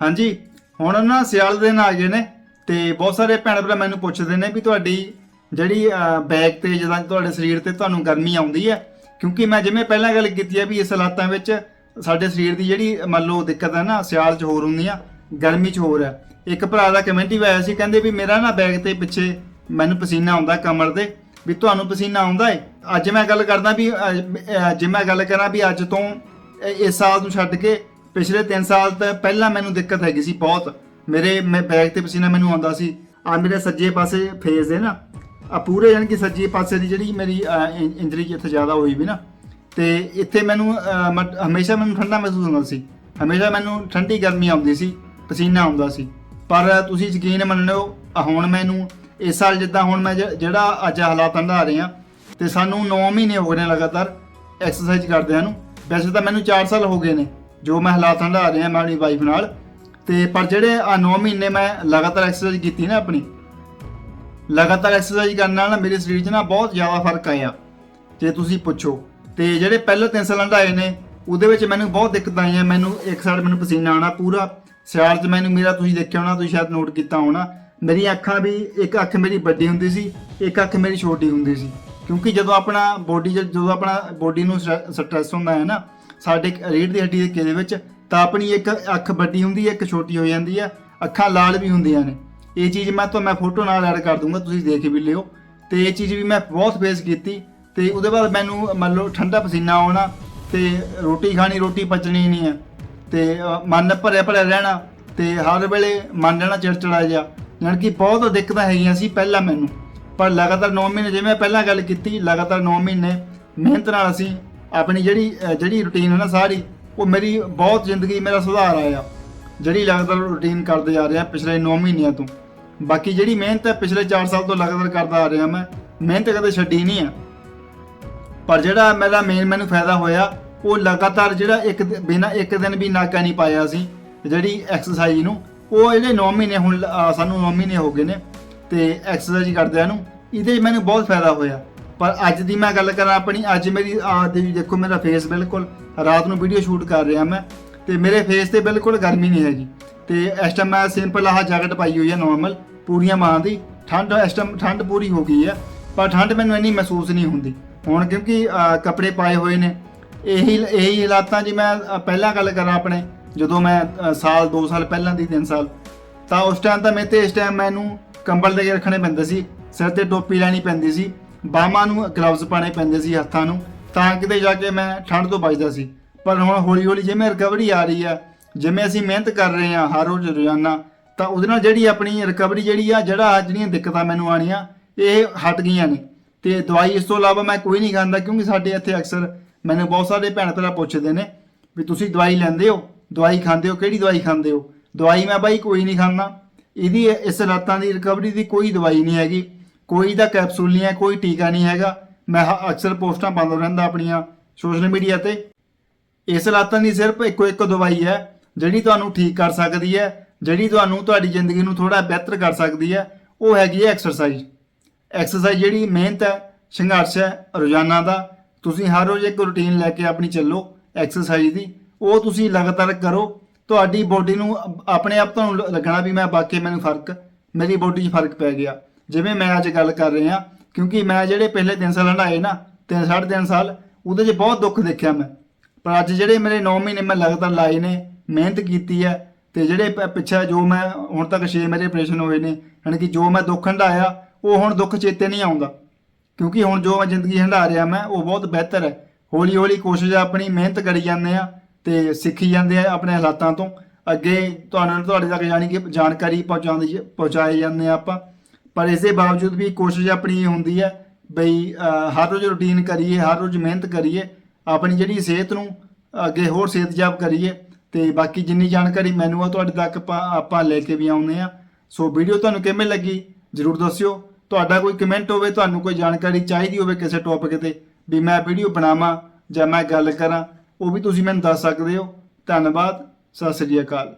ਹਾਂਜੀ, ਹੁਣ ਨਾ ਸਿਆਲ ਦੇ ਦਿਨ ਆ ਗਏ ਨੇ ਤੇ ਬਹੁਤ ਸਾਰੇ ਭੈਣ ਭਰਾ ਮੈਨੂੰ ਪੁੱਛਦੇ ਨੇ ਵੀ ਤੁਹਾਡੀ ਜਿਹੜੀ ਬੈਕ ਤੇ ਜਦੋਂ ਤੁਹਾਡੇ ਸਰੀਰ ਤੇ ਤੁਹਾਨੂੰ ਗਰਮੀ ਆਉਂਦੀ ਹੈ, ਕਿਉਂਕਿ ਮੈਂ ਜਿਵੇਂ ਪਹਿਲਾਂ ਗੱਲ ਕੀਤੀ ਹੈ ਵੀ ਇਸ ਹਾਲਾਤਾਂ ਵਿੱਚ ਸਾਡੇ ਸਰੀਰ ਦੀ ਜਿਹੜੀ ਮੰਨ ਲਓ ਦਿੱਕਤ ਹੈ ਨਾ, ਸਿਆਲ 'ਚ ਹੋਰ ਹੁੰਦੀ ਆ, ਗਰਮੀ 'ਚ ਹੋਰ ਹੈ। ਇੱਕ ਭਰਾ ਦਾ ਕਮੈਂਟ ਵੀ ਆਇਆ ਸੀ, ਕਹਿੰਦੇ ਵੀ ਮੇਰਾ ਨਾ ਬੈਗ ਤੇ ਪਿੱਛੇ ਮੈਨੂੰ ਪਸੀਨਾ ਆਉਂਦਾ ਕਮਰ ਦੇ ਵੀ ਤੁਹਾਨੂੰ ਪਸੀਨਾ ਆਉਂਦਾ ਹੈ ਅੱਜ ਮੈਂ ਗੱਲ ਕਰਦਾ ਵੀ ਜੇ ਮੈਂ ਗੱਲ ਕਰਾਂ ਵੀ ਅੱਜ ਤੋਂ ਇਸ ਸਾਲ ਨੂੰ ਛੱਡ ਕੇ ਪਿਛਲੇ 3 ਸਾਲ ਤੋਂ ਪਹਿਲਾਂ ਮੈਨੂੰ ਦਿੱਕਤ ਹੈਗੀ ਸੀ ਬਹੁਤ। ਮੇਰੇ, ਮੈਂ ਬੈਗ ਤੇ ਪਸੀਨਾ ਮੈਨੂੰ ਆਉਂਦਾ ਸੀ। ਆ ਮੇਰੇ ਸੱਜੇ ਪਾਸੇ ਫੇਸ ਦੇ ਨਾ। ਆ ਪੂਰੇ ਯਾਨੀ ਕਿ ਸੱਜੇ ਪਾਸੇ ਦੀ ਜਿਹੜੀ ਮੇਰੀ ਇੰਜਰੀ ਇੱਥੇ ਜ਼ਿਆਦਾ ਹੋਈ ਵੀ ਨਾ। ਤੇ ਇੱਥੇ ਮੈਨੂੰ ਮ- ਹਮੇਸ਼ਾ ਮੈਨੂੰ ਠੰਡਾ ਮਹਿਸੂਸ ਹੁੰਦਾ ਸੀ। ਹਮੇਸ਼ਾ ਮੈਨੂੰ ਠੰਡੀ ਗਰਮੀ ਆਉਂਦੀ ਸੀ, ਪਸੀਨਾ ਆਉਂਦਾ ਸੀ। ਪਰ ਤੁਸੀਂ ਯਕੀਨ ਮੰਨਿਓ ਆਹ ਹੁਣ ਮੈਨੂੰ ਇਸ ਸਾਲ ਜਿੱਦਾਂ ਹੁਣ ਮੈਂ ਜ- ਜਿਹੜਾ ਅੱਜ ਹਾਲਾਤ ਹੰਢਾ ਰਹੇ ਆ ਤੇ ਸਾਨੂੰ 9 ਮਹੀਨੇ ਹੋ ਗਏ ਨੇ ਲਗਾਤਾਰ ਐਕਸਰਸਾਈਜ਼ ਕਰਦਿਆਂ ਨੂੰ। ਵੈਸੇ ਤਾਂ ਮੈਨੂੰ 4 ਸਾਲ ਹੋ ਗਏ ਨੇ। ਜੋ ਮੈਂ ਹਾਲਾਤ ਹੰਢਾ ਰਿਹਾ ਮੈਂ ਆਪਣੀ ਵਾਈਫ ਨਾਲ, ਤੇ ਪਰ ਜਿਹੜੇ ਆ 9 ਮਹੀਨੇ ਮੈਂ ਲਗਾਤਾਰ ਐਕਸਰਸਾਈਜ਼ ਕੀਤੀ ਨਾ ਆਪਣੀ, ਲਗਾਤਾਰ ਐਕਸਰਸਾਈਜ਼ ਕਰਨ ਨਾਲ ਨਾ ਮੇਰੇ ਸਰੀਰ 'ਚ ਨਾ ਬਹੁਤ ਜ਼ਿਆਦਾ ਫ਼ਰਕ ਆਇਆ। ਜੇ ਤੁਸੀਂ ਪੁੱਛੋ, ਤੇ ਜਿਹੜੇ ਪਹਿਲੇ ਤਿੰਨ ਸਾਲਾਂ ਦਾ ਆਏ ਨੇ, ਉਹਦੇ ਵਿੱਚ ਮੈਨੂੰ ਬਹੁਤ ਦਿੱਕਤਾਂ ਆਈਆਂ, ਮੈਨੂੰ ਇੱਕ ਸਾਈਡ ਮੈਨੂੰ ਪਸੀਨਾ ਆਉਣਾ ਪੂਰਾ, ਸਿਆਲ 'ਚ ਮੈਨੂੰ ਮੇਰਾ ਤੁਸੀਂ ਦੇਖਿਆ ਹੋਣਾ, ਤੁਸੀਂ ਸ਼ਾਇਦ ਨੋਟ ਕੀਤਾ ਹੋਣਾ, ਮੇਰੀਆਂ ਅੱਖਾਂ ਵੀ ਇੱਕ ਅੱਖ ਮੇਰੀ ਵੱਡੀ ਹੁੰਦੀ ਸੀ, ਇੱਕ ਅੱਖ ਮੇਰੀ ਛੋਟੀ ਹੁੰਦੀ ਸੀ। ਕਿਉਂਕਿ ਜਦੋਂ ਆਪਣਾ ਬੋਡੀ ਜਦੋਂ ਆਪਣਾ ਬੋਡੀ ਨੂੰ ਸਟ੍ਰੈਸ ਹੁੰਦਾ ਹੈ ਨਾ ਸਾਡੇ ਰੀੜ ਦੀ ਹੱਡੀ ਦੇ ਘੇਰੇ ਵਿੱਚ ਤਾਂ ਆਪਣੀ ਇੱਕ ਅੱਖ ਵੱਡੀ ਹੁੰਦੀ ਹੈ, ਇੱਕ ਛੋਟੀ ਹੋ ਜਾਂਦੀ ਹੈ, ਅੱਖਾਂ ਲਾਲ ਵੀ ਹੁੰਦੀਆਂ ਨੇ। ਇਹ ਚੀਜ਼ ਮੈਂ ਤੁਹਾਨੂੰ, ਮੈਂ ਫੋਟੋ ਨਾਲ ਐਡ ਕਰ ਦੂੰਗਾ, ਤੁਸੀਂ ਦੇਖ ਵੀ ਲਿਓ। ਤੇ ਇਹ ਚੀਜ਼ ਵੀ ਮੈਂ ਬਹੁਤ ਫੇਸ ਕੀਤੀ। ਤੇ ਉਹਦੇ ਬਾਅਦ ਮੈਨੂੰ ਮੰਨ ਲਓ ਠੰਡਾ ਪਸੀਨਾ ਆਉਣਾ ਤੇ ਰੋਟੀ ਖਾਣੀ, ਰੋਟੀ ਪਚਣੀ ਨਹੀਂ ਹੈ। ਤੇ ਮਨ ਭਰਿਆ ਭਰਿਆ ਰਹਿਣਾ ਤੇ ਹਰ ਵੇਲੇ ਮਨ ਰਹਿਣਾ ਚਿੜਚਿੜਾ ਜਿਹਾ। ਜਾਣੀ ਕਿ ਬਹੁਤ ਦਿੱਕਤਾਂ ਹੈਗੀਆਂ ਸੀ ਪਹਿਲਾਂ ਮੈਨੂੰ। ਪਰ ਲਗਾਤਾਰ 9 ਮਹੀਨੇ, ਜਿਵੇਂ ਪਹਿਲਾਂ ਗੱਲ ਕੀਤੀ, ਲਗਾਤਾਰ 9 ਮਹੀਨੇ ਮਿਹਨਤ ਨਾਲ ਅਸੀਂ ਆਪਣੀ ਜਿਹੜੀ ਜਿਹੜੀ ਰੁਟੀਨ ਹੈ ਨਾ ਸਾਰੀ, ਉਹ ਮੇਰੀ ਬਹੁਤ ਜ਼ਿੰਦਗੀ ਮੇਰਾ ਸੁਧਾਰ ਆਇਆ। ਜਿਹੜੀ ਲਗਾਤਾਰ ਰੁਟੀਨ ਕਰਦੇ ਜਾ ਰਿਹਾ ਪਿਛਲੇ 9 ਮਹੀਨਿਆਂ ਤੋਂ। ਬਾਕੀ ਜਿਹੜੀ ਮਿਹਨਤ ਹੈ, ਪਿਛਲੇ 4 ਸਾਲ ਤੋਂ ਲਗਾਤਾਰ ਕਰਦਾ ਆ ਰਿਹਾ ਮੈਂ। ਮਿਹਨਤ ਕਦੇ ਛੱਡੀ ਨਹੀਂ ਆ ਪਰ ਜਿਹੜਾ ਮੇਰਾ ਮੇਨ ਮੈਨੂੰ ਫਾਇਦਾ ਹੋਇਆ, ਉਹ ਲਗਾਤਾਰ ਜਿਹੜਾ ਇੱਕ ਦਿ- ਬਿਨਾਂ ਇੱਕ ਦਿਨ ਵੀ ਨਾਕਾ ਨਹੀਂ ਪਾਇਆ ਸੀ, ਜਿਹੜੀ ਐਕਸਰਸਾਈਜ਼ ਨੂੰ, ਉਹ ਇਹਦੇ 9 ਮਹੀਨੇ ਹੁਣ ਸਾਨੂੰ 9 ਮਹੀਨੇ ਹੋ ਗਏ ਨੇ, ਤੇ ਐਕਸਰਸਾਈਜ਼ ਕਰਦਿਆਂ ਨੂੰ, ਇਹਦੇ 'ਚ ਮੈਨੂੰ ਬਹੁਤ ਫਾਇਦਾ ਹੋਇਆ। ਪਰ ਅੱਜ ਦੀ ਮੈਂ ਗੱਲ ਕਰਾਂ ਆਪਣੀ, ਅੱਜ ਮੇਰੀ ਆਹ ਦੇ ਦੇਖੋ ਮੇਰਾ ਫੇਸ ਬਿਲਕੁਲ ਰਾਤ ਨੂੰ ਵੀਡੀਓ ਸ਼ੂਟ ਕਰ ਰਿਹਾ ਮੈਂ, ਤੇ ਮੇਰੇ ਫੇਸ ਤੇ ਬਿਲਕੁਲ ਗਰਮੀ ਨਹੀਂ ਹੈਗੀ। ਤੇ ਇਸ ਟਾਈਮ ਮੈਂ ਸਿੰਪਲ ਆਹ ਜੈਕਟ ਪਾਈ ਹੋਈ ਹੈ ਨਾਰਮਲ ਪੂਰੀਆਂ ਮਾਂ ਦੀ, ਠੰਡ, ਇਸ ਟਾਈਮ ਠੰਡ ਪੂਰੀ ਹੋ ਗਈ ਹੈ, ਪਰ ਠੰਡ ਮੈਨੂੰ ਇੰਨੀ ਮਹਿਸੂਸ ਨਹੀਂ ਹੁੰਦੀ। ਹੁਣ ਕਿਉਂਕਿ ਕੱਪੜੇ ਪਾਏ ਹੋਏ ਨੇ, ਇਹੀ ਇਹੀ ਹਾਲਾਤਾਂ ਜੀ ਮੈਂ ਪਹਿਲਾਂ ਗੱਲ ਕਰਾਂ ਆਪਣੇ, ਜਦੋਂ ਮੈਂ ਸਾਲ 2 ਸਾਲ ਪਹਿਲਾਂ ਦੀ 3 ਸਾਲ, ਤਾਂ ਉਸ ਟਾਈਮ ਤਾਂ ਮੈਂ ਤੇ ਇਸ ਟਾਈਮ ਮੈਨੂੰ ਕੰਬਲ ਦੇ ਕੇ ਰੱਖਣੇ ਪੈਂਦੇ ਸੀ, ਸਿਰ ਤੇ ਟੋਪੀ ਲੈਣੀ ਪੈਂਦੀ ਸੀ ਬਾਹਾਂ ਨੂੰ ਗਲਵਜ਼ ਪਾਣੇ ਪੈਂਦੇ ਸੀ ਹੱਥਾਂ ਨੂੰ, ਤਾਂ ਕਿਤੇ ਜਾ ਕੇ ਮੈਂ ਠੰਡ ਤੋਂ ਬਚਦਾ ਸੀ। ਪਰ ਹੁਣ ਹੌਲੀ ਹੌਲੀ ਜਿਵੇਂ ਰਿਕਵਰੀ ਆ ਰਹੀ ਆ ਜਿਵੇਂ ਅਸੀਂ ਮਿਹਨਤ ਕਰ ਰਹੇ ਆ ਹਰ ਰੋਜ਼ ਰੋਜ਼ਾਨਾ, ਤਾਂ ਉਹਦੇ ਨਾਲ ਜਿਹੜੀ ਆਪਣੀ ਰਿਕਵਰੀ ਜਿਹੜੀ ਆ, ਜਿਹੜਾ ਜਿਹੜੀਆਂ ਦਿੱਕਤਾਂ ਮੈਨੂੰ ਆਣੀਆਂ ਇਹ ਹਟ ਗਈਆਂ ਨੇ। ਤੇ ਦਵਾਈ ਇਸ ਤੋਂ ਇਲਾਵਾ ਮੈਂ ਕੋਈ ਨਹੀਂ ਖਾਂਦਾ, ਕਿਉਂਕਿ ਸਾਡੇ ਇੱਥੇ ਅਕਸਰ ਮੈਨੂੰ ਬਹੁਤ ਸਾਰੇ ਭੈਣ ਭਰਾ ਪੁੱਛਦੇ ਨੇ ਵੀ ਤੁਸੀਂ ਦਵਾਈ ਲੈਂਦੇ ਹੋ? ਦਵਾਈ ਖਾਂਦੇ ਹੋ? ਕਿਹੜੀ ਦਵਾਈ ਖਾਂਦੇ ਹੋ? ਦਵਾਈ ਮੈਂ ਬਾਈ ਕੋਈ ਨਹੀਂ ਖਾਂਦਾ। ਇਹਦੀ ਇਸ ਰਾਤਾਂ ਦੀ ਰਿਕਵਰੀ ਦੀ ਕੋਈ ਦਵਾਈ ਨਹੀਂ ਹੈਗੀ। ਕੋਈ ਦਾ ਕੈਪਸੂਲ ਨਹੀਂ ਹੈ, ਕੋਈ ਟੀਕਾ ਨਹੀਂ ਹੈਗਾ। ਮੈਂ ਹ- ਅਕਸਰ ਪੋਸਟਾਂ ਪਾਉਂਦਾ ਰਹਿੰਦਾ ਆਪਣੀਆਂ ਸੋਸ਼ਲ ਮੀਡੀਆ ਤੇ। ਇਸ ਹਾਲਾਤਾਂ ਦੀ ਸਿਰਫ ਇੱਕੋ ਇੱਕ ਦਵਾਈ ਹੈ, ਜਿਹੜੀ ਤੁਹਾਨੂੰ ਠੀਕ ਕਰ ਸਕਦੀ ਹੈ, ਜਿਹੜੀ ਤੁਹਾਨੂੰ ਤੁਹਾਡੀ ਜ਼ਿੰਦਗੀ ਨੂੰ ਥੋੜਾ ਬਿਹਤਰ ਕਰ ਸਕਦੀ ਹੈ, ਉਹ ਹੈਗੀ ਹੈ ਐਕਸਰਸਾਈਜ਼ ਐਕਸਰਸਾਈਜ਼ ਜਿਹੜੀ ਮਿਹਨਤ ਹੈ, ਸੰਘਰਸ਼ ਹੈ, ਰੋਜ਼ਾਨਾ ਦਾ, ਤੁਸੀਂ ਹਰ ਰੋਜ਼ ਇੱਕ ਰੁਟੀਨ ਲੈ ਕੇ ਆਪਣੀ ਚੱਲੋ ਐਕਸਰਸਾਈਜ਼ ਦੀ। ਉਹ ਤੁਸੀਂ ਲਗਾਤਾਰ ਕਰੋ, ਤੁਹਾਡੀ ਬੋਡੀ ਨੂੰ ਆਪਣੇ ਆਪ ਤੁਹਾਨੂੰ ਲੱਗਣਾ ਵੀ ਮੈਂ ਬਾਕੀ ਮੈਨੂੰ ਫ਼ਰਕ, ਮੇਰੀ ਬੋਡੀ 'ਚ ਫ਼ਰਕ ਪੈ ਗਿਆ। ਜਿਵੇਂ ਮੈਂ ਅੱਜ ਗੱਲ ਕਰ ਰਿਹਾ, ਕਿਉਂਕਿ ਮੈਂ ਜਿਹੜੇ ਪਹਿਲੇ 3 ਸਾਲ ਹੰਢਾਏ ਨਾ 3 ਸਾਢੇ ਤਿੰਨ ਸਾਲ, ਉਹਦੇ 'ਚ ਬਹੁਤ ਦੁੱਖ ਦੇਖਿਆ ਮੈਂ। ਪਰ ਅੱਜ ਜਿਹੜੇ ਮੇਰੇ 9 ਮਹੀਨੇ ਮੈਂ ਲਗਾਤਾਰ ਲਾਏ ਨੇ, ਮਿਹਨਤ ਕੀਤੀ ਹੈ, ਤੇ ਜਿਹੜੇ ਪ- ਪਿੱਛੇ ਜੋ ਮੈਂ ਹੁਣ ਤੱਕ 6 ਮੇਰੇ ਆਪਰੇਸ਼ਨ ਹੋਏ ਨੇ, ਯਾਨੀ ਕਿ ਜੋ ਮੈਂ ਦੁੱਖ ਹੰਢਾਇਆ, ਉਹ ਹੁਣ ਦੁੱਖ ਚੇਤੇ ਨਹੀਂ ਆਉਂਦਾ। ਕਿਉਂਕਿ ਹੁਣ ਜੋ ਮੈਂ ਜ਼ਿੰਦਗੀ ਹੰਢਾ ਰਿਹਾ ਮੈਂ, ਉਹ ਬਹੁਤ ਬਿਹਤਰ ਹੈ। ਹੌਲੀ ਹੌਲੀ ਕੋਸ਼ਿਸ਼ ਆਪਣੀ ਮਿਹਨਤ ਕਰੀ ਜਾਂਦੇ ਆ ਤੇ ਸਿੱਖੀ ਜਾਂਦੇ ਆ ਆਪਣੇ ਹਾਲਾਤਾਂ ਤੋਂ। ਅੱਗੇ ਤੁਹਾਨੂੰ, ਤੁਹਾਡੇ ਤੱਕ ਯਾਨੀ ਕਿ ਜਾਣਕਾਰੀ ਪਹੁੰਚਾਉਂਦੀ ਪਹੁੰਚਾਏ ਜਾਂਦੇ ਆ ਆਪਾਂ। ਪਰ ਇਸ ਦੇ ਬਾਵਜੂਦ ਵੀ ਕੋਸ਼ਿਸ਼ ਆਪਣੀ ਇਹ ਹੁੰਦੀ ਹੈ ਬਈ ਹਰ ਰੋਜ਼ ਰੁਟੀਨ ਕਰੀਏ, ਹਰ ਰੋਜ਼ ਮਿਹਨਤ ਕਰੀਏ, ਆਪਣੀ ਜਿਹੜੀ ਸਿਹਤ ਨੂੰ ਅੱਗੇ ਹੋਰ ਸਿਹਤਯਾਬ ਕਰੀਏ ਤੇ ਬਾਕੀ ਜਿੰਨੀ ਜਾਣਕਾਰੀ ਮੈਨੂੰ ਆ, ਤੁਹਾਡੇ ਤੱਕ ਆਪਾਂ ਆਪਾਂ ਲੈ ਕੇ ਵੀ ਆਉਂਦੇ ਆ ਸੋ ਵੀਡੀਓ ਤੁਹਾਨੂੰ ਕਿਵੇਂ ਲੱਗੀ ਜਰੂਰ ਦੱਸਿਓ। ਤੁਹਾਡਾ ਕੋਈ ਕਮੈਂਟ ਹੋਵੇ, ਤੁਹਾਨੂੰ ਕੋਈ ਜਾਣਕਾਰੀ ਚਾਹੀਦੀ ਹੋਵੇ ਕਿਸੇ ਟੌਪਿਕ ਤੇ ਵੀ ਮੈਂ ਵੀਡੀਓ ਬਣਾਵਾਂ ਜਾਂ ਮੈਂ ਗੱਲ ਕਰਾਂ, ਉਹ ਵੀ ਤੁਸੀਂ ਮੈਨੂੰ ਦੱਸ ਸਕਦੇ ਹੋ। ਧੰਨਵਾਦ, ਸਤਿ ਸ੍ਰੀ ਅਕਾਲ।